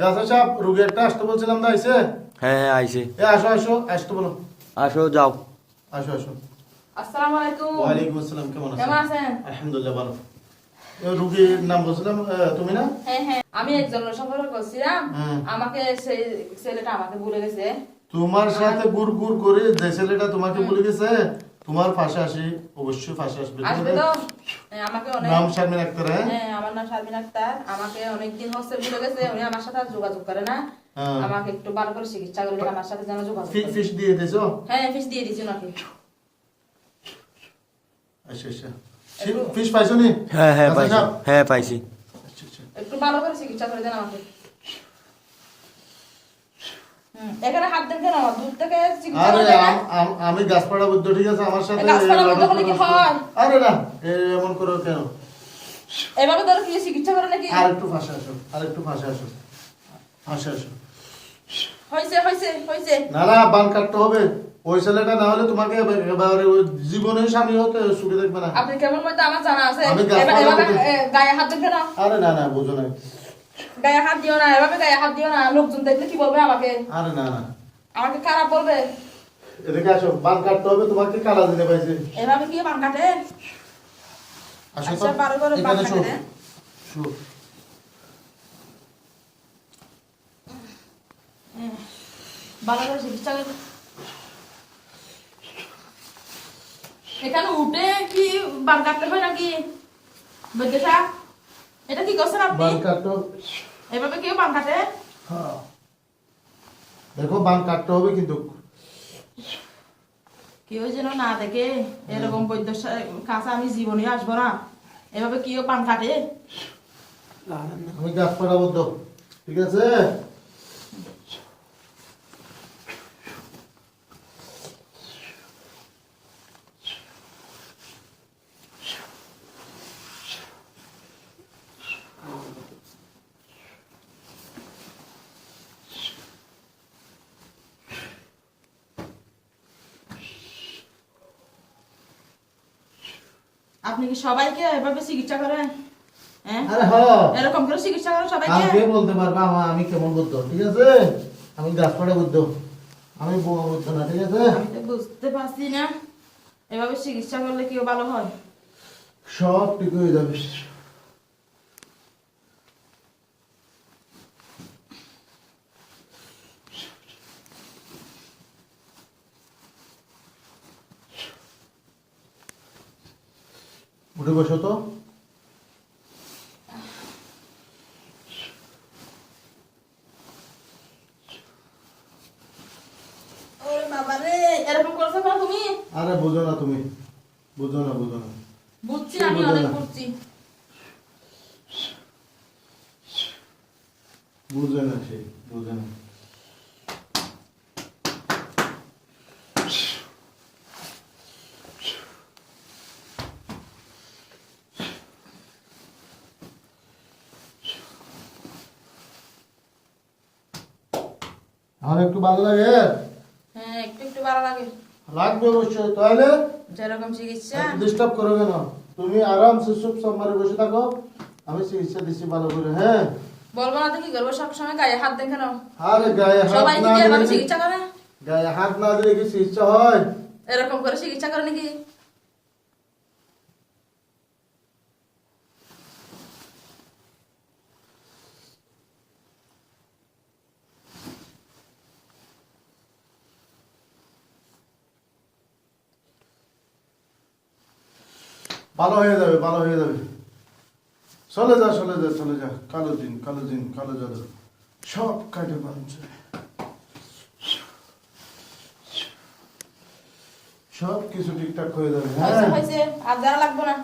গাছা সাহেব রুগী একটা আসতে বলছিলাম না হ্যাঁ হ্যাঁ আইছে। এ আসো আসো আসতে বলো। আসো যাও। আসো আসো। আসসালামু আলাইকুম। ওয়ালাইকুম আসসালাম কেমন কেমন আছেন? আছেন আলহামদুলিল্লাহ ভালো। এ রুগীর নাম বলছিলাম তুমি না? হ্যাঁ হ্যাঁ আমি একজনের সম্পর্ক করছিলাম আমাকে সেই ছেলেটা আমাকে ভুলে গেছে। তোমার সাথে গুড় গুড় করে যে ছেলেটা তোমাকে বলে গেছে তোমার পাশে আসি অবশ্যই পাশে আসবে। আসবে তো? আমাকে অনেক নাম শারমিন আক্তার হ্যাঁ? হ্যাঁ আমার নাম শারমিন আক্তার। আমাকে অনেক দিন হচ্ছে ভুলে গেছে উনি আমার সাথে যোগাযোগ করে না। হ্যাঁ। আমাকে একটু ভালো করে চিকিৎসা করে আমার সাথে যেন যোগাযোগ করে। ফিস দিয়ে দিয়েছ? হ্যাঁ ফিস দিয়ে দিচ্ছি ওনাকে। আচ্ছা আচ্ছা। ফিস পাইছো নি? হ্যাঁ হ্যাঁ পাইছি। হ্যাঁ পাইছি। আচ্ছা আচ্ছা। একটু ভালো করে চিকিৎসা করে দেন আমাকে। এখানে হাত দেন কেন দূর থেকে? আম- গাছপাড়া বুদ্ধ ঠিক আছে? আমার সাথে? আরে না এমন করো কেন? এভাবে ধরো কি চিকিৎসা করে নাকি? আর একটু ফাঁসে আসো আর একটু ফাঁসে আসো। ফাঁসে আসো। হয়েছে হয়েছে হয়েছে। না না বান কাটতে হবে। ওই ছেলেটা না হলে তোমাকে এবারে জীবনে স্বামী হতে সুখে দেখবে না। আপনি কেমন মধ্যে আমার জানা আছে। আমি গায়ে হাত দেন কেন আরে না না বুঝো না গায়ে হাত দিও না এভাবে গায়ে হাত দিও না লোকজন দেখলে কি বলবে আমাকে? আরে না না। আমাকে খারাপ বলবে? এদিকে আসো বান কাটতে হবে তোমাকে কালা দিনে পাইছে এভাবে কি কাটে? আসো তো আচ্ছা, বারো বারো বান এখানে শো। কাটে। শো। ভালো করে চিকিৎসা করে এখানে উঠে কি বান কাটতে হয় নাকি? বৈদ্যসা এটা কি করছেন আপনি? বান কাটতে এভাবে কেউ বান কাটে? হ্যাঁ। দেখো বান কাটতে হবে কিন্তু। কেউ যেন না দেখে? এরকম বৈদ্য কাছে আমি জীবনে আসব না। এভাবে কেউ পান কাটে? আমি গাছপাড়া বদ্ধ ঠিক আছে? আপনি কি সবাইকে এভাবে চিকিৎসা করেন? হ্যাঁ? আরে এরকম করে চিকিৎসা করেন সবাইকে? আমাকে বলতে পারবা? আমা আমি কেমন বুদ্ধ ঠিক আছে? আমি গাছপাড়া বুদ্ধ। আমি বুদ্ধ না ঠিক আছে? আমি তো বুঝতে পারছি না। এভাবে চিকিৎসা করলে কেউ ভালো হয়? সব ঠিক হয়ে যাবে। উঠে বসো তো। আরে বুঝো না তুমি। বুঝো না বুঝো না। বুঝছি আমি অনেক? বুঝছি। বুঝে না সে বুঝে না। আমার একটু ভালো লাগে? হ্যাঁ একটু একটু ভালো লাগে। লাগবে অবশ্যই তাহলে? যেরকম চিকিৎসা। ডিস্টার্ব করো কেন? তুমি আরামসে চুপ সম্মারে বসে থাকো। আমি চিকিৎসা দিচ্ছি ভালো করে হ্যাঁ? বলব না তো কি করব সবসময় গায়ে হাত দেন কেন? আরে গায়ে হাত সবাই কি- চিকিৎসা করে? গায়ে হাত না দিলে কি চিকিৎসা হয়? এরকম করে চিকিৎসা করে নাকি? ভালো হয়ে যাবে, ভালো হয়ে যাবে। চলে যা চলে যা চলে যা। কালো দিন কালো দিন, কালো জাদু সব কাটে বানছে সব কিছু ঠিকঠাক হয়ে যাবে হ্যাঁ। আর যারা লাগবো না।